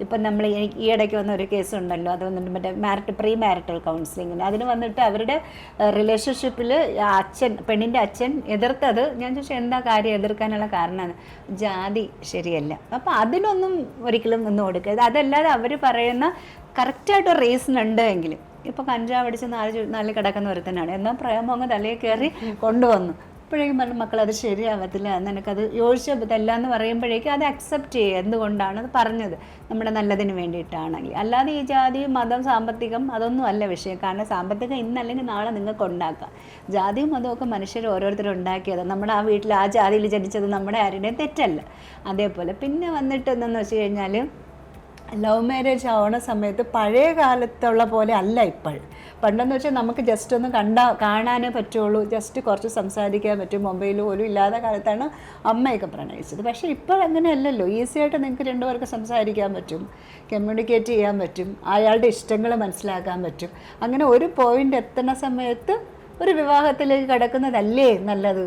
ഇപ്പം നമ്മൾ ഈ- ഇടയ്ക്ക് വന്ന ഒരു കേസ് ഉണ്ടല്ലോ അത് വന്നിട്ട് മറ്റേ മാരിറ്റ് പ്രീ മാരിറ്റൽ കൗൺസിലിങ്ങിന് അതിന് വന്നിട്ട് അവരുടെ റിലേഷൻഷിപ്പിൽ അച്ഛൻ പെണ്ണിന്റെ അച്ഛൻ എതിർത്തത്. ഞാൻ ചോദിച്ചു എന്താ കാര്യം? എതിർക്കാനുള്ള കാരണമാണ് ജാതി ശരിയല്ല. അപ്പോൾ അതിനൊന്നും ഒരിക്കലും ഒന്നും കൊടുക്കരുത്. അതല്ലാതെ അവർ പറയുന്ന കറക്റ്റായിട്ട് റീസൺ ഉണ്ട് എങ്കിലും. ഇപ്പോൾ കഞ്ചാവ് അടിച്ച് നാല് നാല് കിടക്കുന്ന ഒരുത്തനാണ്. എന്നാൽ പ്രേമം അങ്ങ് തലയിൽ കയറി കൊണ്ടുവന്നു. അപ്പോഴേക്കും പറഞ്ഞു മക്കൾ അത് ശരിയാവത്തില്ല. നിനക്കത് യോജിച്ചതല്ല എന്ന് പറയുമ്പോഴേക്കും അത് അക്സെപ്റ്റ് ചെയ്യുക എന്തുകൊണ്ടാണ് അത് പറഞ്ഞത്? നമ്മുടെ നല്ലതിന് വേണ്ടിയിട്ടാണെങ്കിൽ. അല്ലാതെ ഈ ജാതി മതം സാമ്പത്തികം അതൊന്നും അല്ല വിഷയം. കാരണം സാമ്പത്തികം ഇന്നല്ലെങ്കിൽ നാളെ നിങ്ങൾക്ക് ഉണ്ടാക്കാം. ജാതിയും മതമൊക്കെ മനുഷ്യർ ഓരോരുത്തരും ഉണ്ടാക്കിയത്. നമ്മുടെ ആ വീട്ടിൽ ആ ജാതിയിൽ ജനിച്ചത് നമ്മുടെ ആരുടെയും തെറ്റല്ല. അതേപോലെ പിന്നെ വന്നിട്ട് എന്തെന്ന് വെച്ച് കഴിഞ്ഞാൽ ലവ് മാരേജ് ആവണ സമയത്ത് പഴയ കാലത്തുള്ള പോലെ അല്ല ഇപ്പോഴും. പണ്ടെന്ന് വെച്ചാൽ നമുക്ക് ജസ്റ്റ് ഒന്ന് കണ്ടാ കാണാനേ പറ്റുള്ളൂ. ജസ്റ്റ് കുറച്ച് സംസാരിക്കാൻ പറ്റും. മൊബൈൽ പോലും ഇല്ലാത്ത കാലത്താണ് അമ്മയൊക്കെ പ്രണയിച്ചത്. പക്ഷേ ഇപ്പോൾ അങ്ങനെയല്ലല്ലോ. ഈസി ആയിട്ട് നിങ്ങൾക്ക് രണ്ടുപേർക്ക് സംസാരിക്കാൻ പറ്റും. കമ്മ്യൂണിക്കേറ്റ് ചെയ്യാൻ പറ്റും. അയാളുടെ ഇഷ്ടങ്ങൾ മനസ്സിലാക്കാൻ പറ്റും. അങ്ങനെ ഒരു പോയിന്റ് എത്തുന്ന സമയത്ത് ഒരു വിവാഹത്തിലേക്ക് കിടക്കുന്നതല്ലേ നല്ലത്?